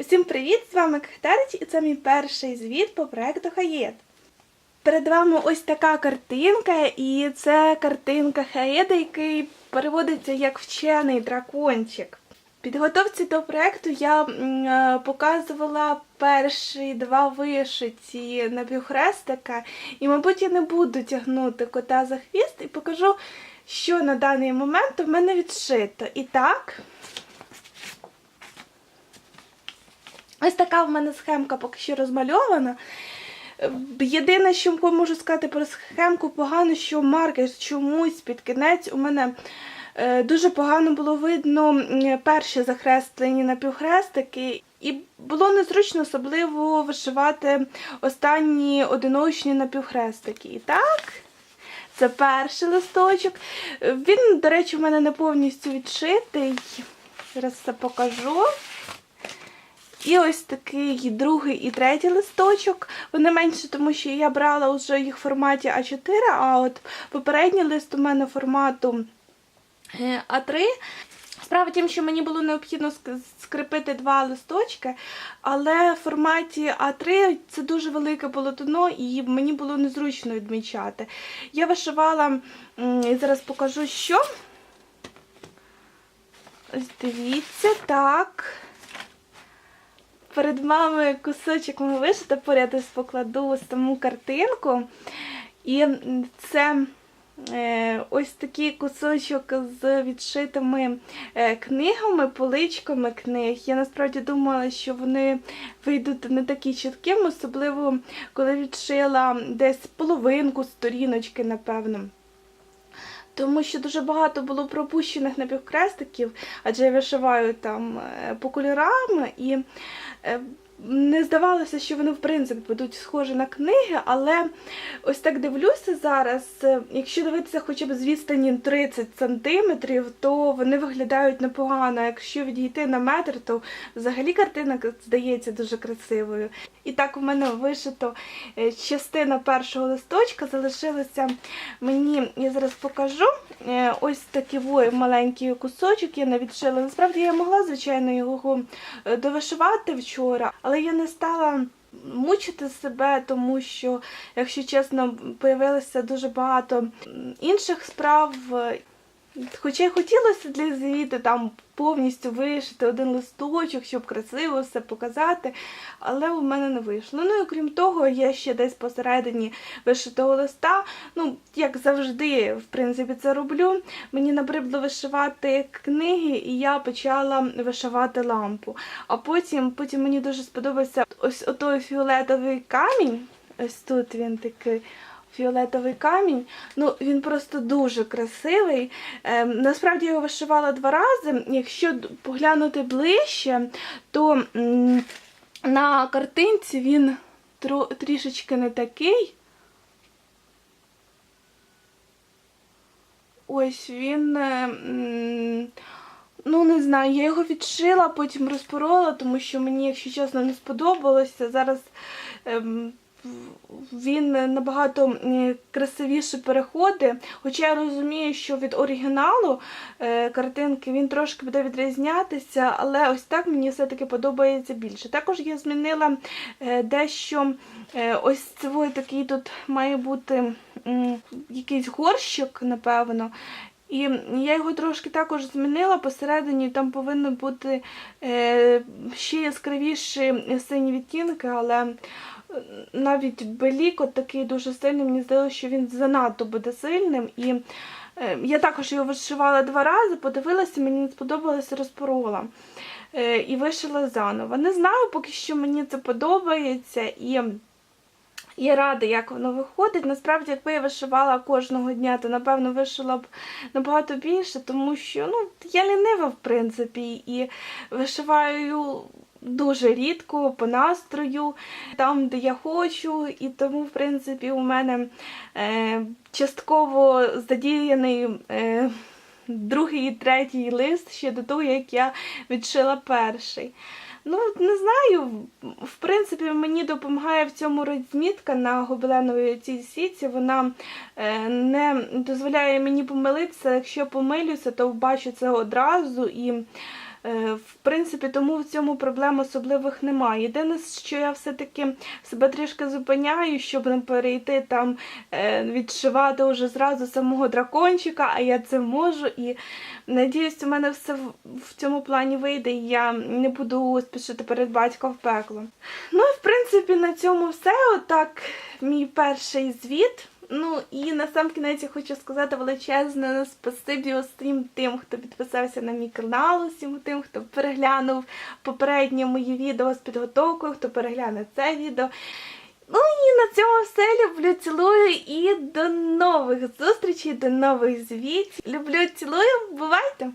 Усім привіт! З вами Кахтарич і це мій перший звіт по проекту Хаєд. Перед вами ось така картинка, і це картинка Хаєда, який переводиться як вчений дракончик. Підготовці до проекту я е, показувала перші два вишиті напівхрестика, і, мабуть, я не буду тягнути кота за хвіст і покажу, що на даний момент у мене відшито. І так, Ось така в мене схемка поки що розмальована. Е, Єдине, що можу сказати про схемку, погано, що маркер чомусь під кінець у мене е, дуже погано було видно перші захреслені напівхрестики, і було незручно особливо вишивати останні одиночні напівхрестики. І так. Це перший листочок. Е, Він, до речі, в мене не повністю відшитий. Зараз все покажу. І ось такий другий і третій листочок. Вони менше, тому що я брала вже їх в форматі А4, а от попередній лист у мене формату е, А3. Справа в тім, що мені було необхідно ск- скріпити два листочки, але в форматі А3 це дуже велике полотно, і мені було незручно відмічати. Я вишивала, зараз покажу, що. Ось дивіться, так. Перед вами кусочок вишити, поряд ось покладу саму картинку. І це е, ось такий кусочок з відшитими е, книгами, поличками книг. Я насправді думала, що вони вийдуть не такі чіткими, особливо коли відшила десь половинку сторіночки, напевно. Тому що дуже багато було пропущених напівкрестиків, адже я вишиваю там е, по кольорам і е, не здавалося, що вони в принципі будуть схожі на книги, але ось так дивлюся зараз. е, Якщо дивитися хоча б з відстані 30 сантиметрів, то вони виглядають непогано. Якщо відійти на метр, то взагалі картина здається дуже красивою. І так у мене вишито е, частина першого листочка, залишилося мені, я зараз покажу, е, ось такий маленький кусочок я не відшила. Насправді я могла, звичайно, його довишивати вчора, але я не стала мучити себе, тому що, якщо чесно, появилося дуже багато інших справ. Хоча хотілося для звіту там повністю вишити один листочок, щоб красиво все показати, але у мене не вийшло. Ну і крім того, я ще десь посередині вишитого листа, ну, як завжди, в принципі, це роблю. Мені набридло вишивати книги, і я почала вишивати лампу. А потім, потім мені дуже сподобався ось отой фіолетовий камінь. Ось тут він такий фіолетовий камінь. Ну, він просто дуже красивий. Ем, насправді його вишивала два рази. Якщо поглянути ближче, то на картинці він тро- трішечки не такий. Ось він. е, Ну, не знаю, я його відшила, потім розпорола, тому що мені, якщо чесно, не сподобалося. Зараз ем, він набагато красивіше переходить. Хоча я розумію, що від оригіналу е, картинки він трошки буде відрізнятися, але ось так мені все-таки подобається більше. Також я змінила е, дещо е, ось цей такий тут має бути якийсь горщик, напевно. І я його трошки також змінила посередині, там повинні бути ще яскравіші сині відтінки, але навіть белік от такий дуже сильний, мені здалося, що він занадто буде сильним. І е, я також його вишивала два рази, подивилася, мені не сподобалося, розпорола. Е, і вишила заново. Не знаю, поки що мені це подобається. І я рада, як воно виходить. Насправді, якби я вишивала кожного дня, то напевно вишила б набагато більше, тому що ну, я лінива, в принципі, і вишиваю дуже рідко по настрою, там, де я хочу, і тому, в принципі, у мене е, частково задіяний. Е, Другий і третій лист ще до того, як я відшила перший. Ну, не знаю. В принципі, мені допомагає в цьому розмітка на гобеленовій цій сітці. Вона е, не дозволяє мені помилитися. Якщо помилюся, то бачу це одразу і В принципі, тому в цьому проблем особливих немає. Єдине, що я все-таки себе трішки зупиняю, щоб не перейти там е, відшивати вже зразу самого дракончика, а я це можу. І надіюсь, у мене все в- цьому плані вийде, і я не буду спішити перед батьком в пекло. Ну в принципі на цьому все. Отак, мій перший звіт. Ну і на сам кінець я хочу сказати величезне спасибі усім тим, хто підписався на мій канал, усім тим, хто переглянув попереднє моє відео з підготовкою, хто перегляне це відео. Ну і на цьому все люблю, цілую і до нових зустрічей, до нових звітів. Люблю, цілую, бувайте!